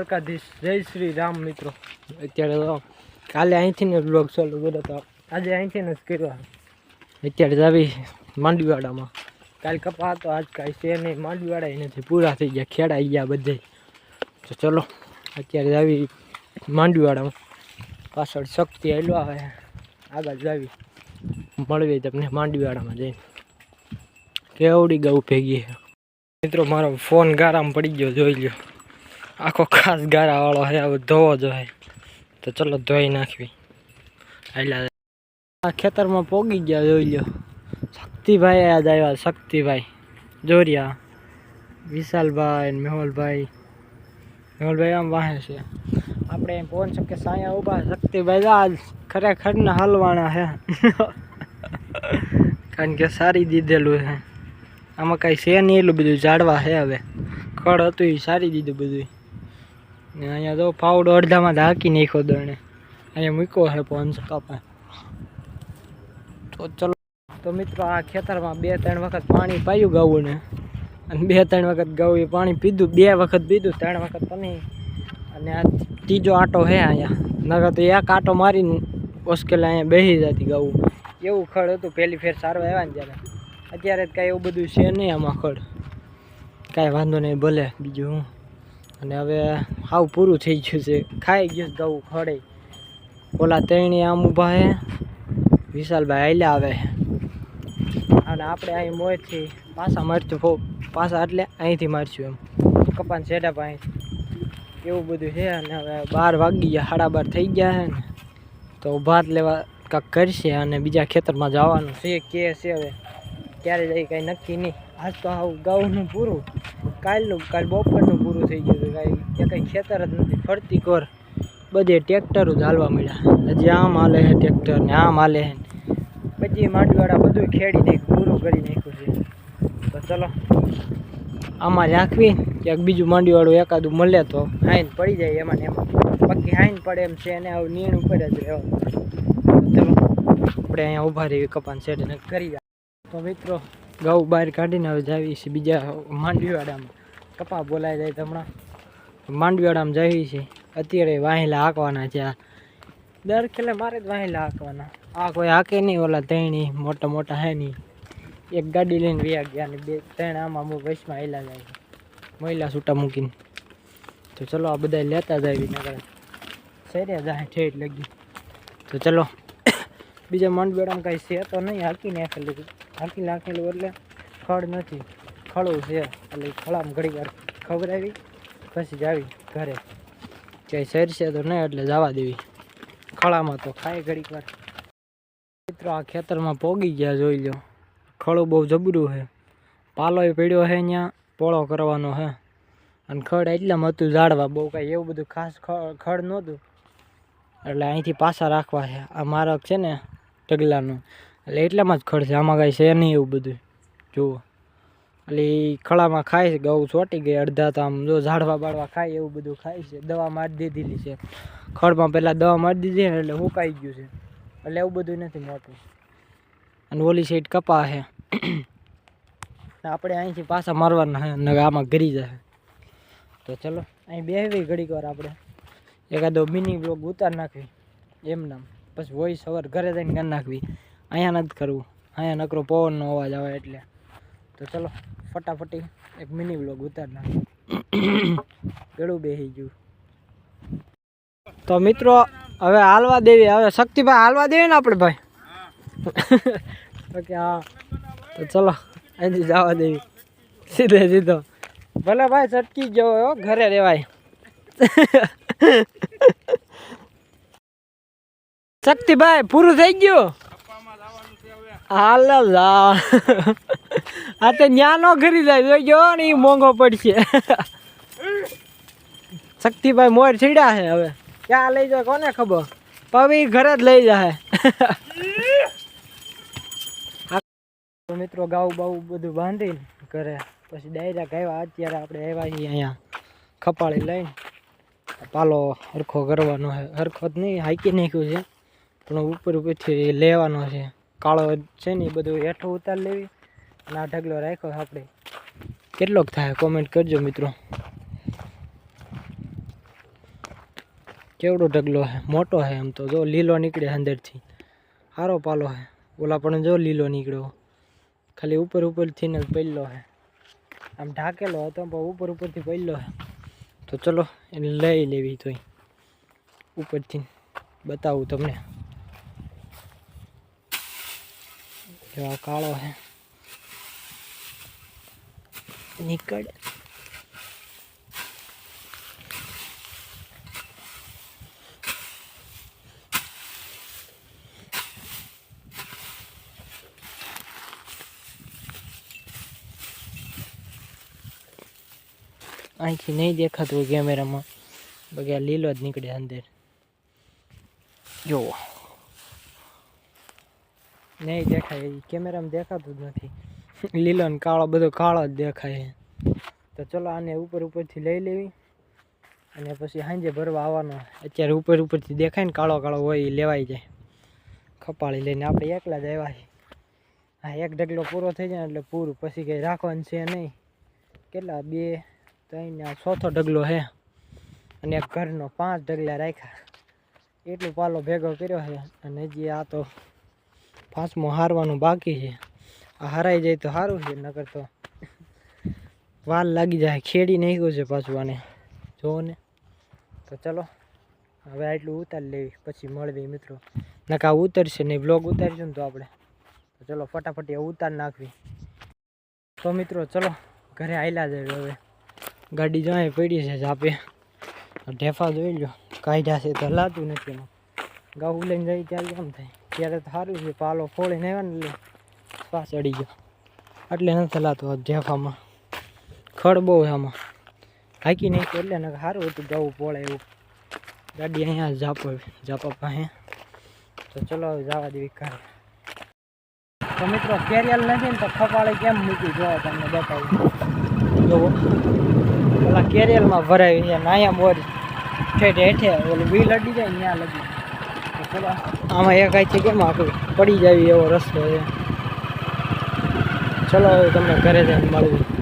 દ્વારકાધીશ. જય શ્રી રામ મિત્રો. અત્યારે તો કાલે અહીંથી ને બ્લોગ ચાલુ કર્યો તો આજે અહીંથી ને જ કર્યો. અત્યારે જ આવી માંડવીવાડામાં. કાલ કપા હતો આજ કાંઈ છે નહીં માંડવીવાડા નથી પૂરા થઈ ગયા ખેડાઈ ગયા બધે. તો ચલો અત્યારે જ આવી માંડવીવાડામાં. પાછળ શક્તિ હેલો આવે. આગળ જાવી. મળવી તમને માંડવીવાડામાં જઈને. કેવડી ગૌ ભેગી મિત્રો મારો ફોન ગારામાં પડી ગયો જોઈ લ્યો. આખો ખાસ ગારા વાળો હે હવે ધોવો જોઈએ તો ચલો ધોઈ નાખવી. આયલા. આ ખેતરમાં પોગી ગયા, જોઈ લ્યો. શક્તિભાઈ યાદ આવ્યા શક્તિભાઈ. જોરિયા વિશાલભાઈ ને મેહુલભાઈ. મેહુલભાઈ આમ વાહે છે. આપણે એમ પવન શકે સાયા ઊભા શક્તિભાઈ આજ ખરેખર ને હલવાણા છે કારણ કે સારી દીધેલું છે. આમાં કાંઈ છે નહીં એટલું બધું ઝાડવા છે હવે. ખડ હતું એ સારી દીધું બધું ને અહીંયા તો ફાવડો અડધામાં ઢાંકી નાખ્યો દણે. અહીંયા મૂક્યો છે પંચ કાપા. તો ચલો. તો મિત્રો, આ ખેતરમાં બે ત્રણ વખત પાણી પાયું ગાવું અને બે ત્રણ વખત ગાવું પાણી પીધું. બે વખત પીધું, ત્રણ વખત પાણી અને આ ત્રીજો આટો છે અહીંયા. નકર તો એક આટો મારીને મુશ્કેલ અહીંયા બેસી જતી ગાવું એવું ખડ હતું, પહેલી ફેર સારું આવ્યા ને ત્યારે. અત્યારે કાંઈ એવું બધું છે નહીં આમાં ખડ. કાંઈ વાંધો નહીં, ભલે. બીજું હું. અને હવે હાવ પૂરું થઈ ગયું છે. ખાઈ ગયું ઘઉં ખડે. ઓલા ત્રણેય આમ ઊભા હે. વિશાલભાઈ હાલ્યા આવે અને આપણે અહીં મોરથી પાછા મારશું ફો- પાછા એટલે અહીંથી મારશું એમ. કપાન છેડા પાસે. એવું બધું છે અને હવે બાર વાગી ગયા, સાડા બાર થઈ ગયા છે ને. તો ભાત લેવા કાંક કરશે અને બીજા ખેતરમાં જવાનું છે કે છે હવે. ક્યારે જાય કાંઈ નક્કી નહીં. આજ તો આવું ગાઉનું પૂરું. કાલનું, કાલ બપોરનું પૂરું થઈ ગયું હતું. કાંઈ ત્યાં કંઈ ખેતર જ નથી. ફરતી કોર બધે ટ્રેક્ટરો જ હાલવા મળ્યા. હજી આમ હાલે હે ટ્રેક્ટર ને આમ હાલે હે પછી માંડવાડા બધું ખેડી નાખ્યું, પૂરું કરી નાખ્યું છે. તો ચલો, આમાં રાખવી. ક્યાંક બીજું માંડવીવાળું એકાદું મળે તો હાઈન પડી જાય એમાં ને એમાં. બાકી હાઈન પડે એમ છે ને આવું નીણ ઉપર જ રહેવાનું. આપણે અહીંયા ઊભા રહીએ, કપાન સેટ કરી જાય તો મિત્રો ઘઉં બહાર કાઢીને હવે જાવી છે બીજા માંડવીવાડામાં. કપા બોલાઈ જાય હમણાં. માંડવીવાડામાં જઈએ છે. અત્યારે વાહેલા હાંકવાના છે આ. દર ખેલે મારે જ વાહેલા હાંકવાના. આ કોઈ હાકે નહીં ઓલા ત્રણેય મોટા મોટા હે નહીં. એક ગાડી લઈને વ્યા ગયા ને બે, ત્રણ આમાં અમુક વૈશમાં હેલા જાય મહિલા છૂટા મૂકીને. તો ચલો આ બધા લેતા જાય નગર સર્યા જાય, ઠેઠ લગી. તો ચલો. બીજા માંડવેડામાં કાંઈ છે તો નહીં હાકીને નાખેલું હાકી નાખેલું એટલે ખડ નથી. ખડું છે. એટલે ખળામાં ઘડી વાર ખવડાવી, પછી જાવી ઘરે. ક્યાંય સરશે તો નહીં એટલે જવા દેવી. ખળામાં તો ખાય ઘડીક વાર. મિત્રો, આ ખેતરમાં પોગી ગયા જોઈ લો ખળું બહુ જબરું છે. પાલોય પીડ્યો છે અહીંયા પોળો કરવાનો છે. અને ખડ એટલામાં હતું ઝાડવા, બહુ કાંઈ એવું બધું ખાસ ખડ નહોતું. એટલે અહીંથી પાછા રાખવા છે. આ મારક છે ને, ઢગલાનું. એટલે એટલામાં જ ખડ છે આમાં કાંઈ છે નહીં એવું બધું. જુઓ. એટલે ખળામાં ખાય છે ગૌ ચોટી ગઈ અડધા તો આમ જો ઝાડવા બાળવા ખાય, એવું બધું ખાય છે. દવા મારી દીધેલી છે. ખળમાં પહેલાં દવા મારી દીધી ને એટલે સુકાઈ ગયું છે. એટલે એવું બધું નથી મોટું અને ઓલી સાઈડ કપા છે. આપણે અહીંથી પાછા મારવાના હે આમાં ગરી જાય. તો ચલો, અહીં બેસવી ઘડીક વાર આપણે. એકાદો મિની બ્લોગ ઉતાર નાખવી. એમ નામ. પછી વોઇસ સવાર ઘરે જઈને કરી નાખવી. અહીંયા નથી કરવું. અહીંયા નકરો પવનનો અવાજ આવે એટલે. તો ચલો, ફટાફટી એક મિની બ્લોગ ઉતાર નાખી. ગળું બેસી ગયું. તો મિત્રો, હવે હાલવા દેવી, હવે શક્તિભાઈ હાલવા દેવી ને આપણે ભાઈ? ઓકે, હા. તો ચલો, અહીંથી જવા દેવી. સીધે સીધો. ભલે ભાઈ ચટકી ગયો હો, ઘરે રહેવાય શક્તિભાઈ, પૂરું થઈ ગયું? હાલ આ તો ન્યા નો ઘરી જાય. જોઈજો ને એ મોંઘો પડશે. શક્તિભાઈ મોર છીડ્યા છે હવે. ક્યાં લઈ જાય કોને ખબર? પવી ઘરે જ લઈ જાય. મિત્રો ગાવું બાવું બધું બાંધી ઘરે. પછી ડાયરેક્ટ આવ્યા. અત્યારે આપણે આવ્યા છીએ અહીંયા ખપાળી લઈને. પાલો હરખો કરવાનો છે. હરખો જ નહીં હાઈકી નાખ્યું છે. પણ ઉપર ઉપરથી લેવાનો છે. કાળો છે ને એ બધું હેઠો ઉતાર લેવી અને આ ઢગલો રાખ્યો આપણે. કેટલોક થાય? કોમેન્ટ કરજો મિત્રો. કેવડો ઢગલો હે? મોટો છે એમ તો. જો લીલો નીકળે અંદરથી. સારો પાલો હે. ઓલા પણ જો લીલો નીકળ્યો. ખાલી ઉપર ઉપરથી ને પહેલો હે. આમ ઢાકેલો હતો પણ ઉપર ઉપરથી પહેલો હે. તો ચલો એને લઈ લેવી તોય. ઉપરથી બતાવું તમને. જો આ કાળો છે નીકળે અહીંથી નહીં દેખાતું હોય કેમેરામાં બાકી આ લીલો જ નીકળે અંદર જુઓ નહીં દેખાય. કેમેરામાં દેખાતું જ નથી. લીલો ને કાળો, બધો કાળો જ દેખાય. તો ચલો આને ઉપર ઉપરથી લઈ લેવી. અને પછી સાંજે ભરવા આવવાનો. અત્યારે ઉપર ઉપરથી દેખાય ને કાળો કાળો હોય એ લેવાઈ જાય. ખપાળી લઈને આપણે એકલા જ આવ્યા હા, એક ઢગલો પૂરો થઈ જાય એટલે પૂરું પછી કંઈ રાખવાનું છે નહીં. કેટલા? બે, ત્રણ, આ ચોથો ઢગલો છે અને ઘરનો પાંચ ઢગલા રાખ્યા. એટલું પાલો ભેગો કર્યો છે અને હજી આ તો પાંચમો હારવાનું બાકી છે. આ હારાઈ જાય તો સારું છે, નકર તો વાલ લાગી જાય, ખેડી નાખ્યું છે પાછું આને. જોવો ને. તો ચલો, હવે આટલું ઉતારી લેવી, પછી મળવી મિત્રો. નકા ઉતરશે નહીં બ્લોગ ઉતારીશું ને તો આપણે. તો ચલો, ફટાફટ ઉતાર નાખવી. તો મિત્રો, ચલો, ઘરે આયલા જાય હવે. ગાડી જાય પડી છે જાપે ઢેફા જોઈ લો કાઢ્યા છે તો હલાતું નથી એમાં. ગાઉ લઈને જાય ત્યારે કેમ થાય? ત્યારે તો સારું છે, પાલો ફોડીને આવ્યા ને એટલે શ્વાસ ચડી ગયો. એટલે નથી હલાતું આ ઢેફામાં ખડ બહુ છે આમાં. હાકી નહીં એટલે ને સારું હતું ગાવું પોળે એવું. ગાડી અહીંયા જાપો જાપા પાસે તો ચલો હવે જવા દેવી ઘરે તો મિત્રો, કેરિયલ નથી ને તો ખપાળી કેમ મૂકી? જોવો તમને બતાવું. જોવો પેલા કેરિયલમાં ભરાવી છે ને અહીંયા બોર. ઠેઠ હેઠે ઓલું વીલ અડી જાય ને ત્યાં લગી. તો ચલો. આમાં એક છે કેમ આખું પડી જાય એવો રસ્તો છે. ચલો હવે તમને ઘરે જઈને મળવી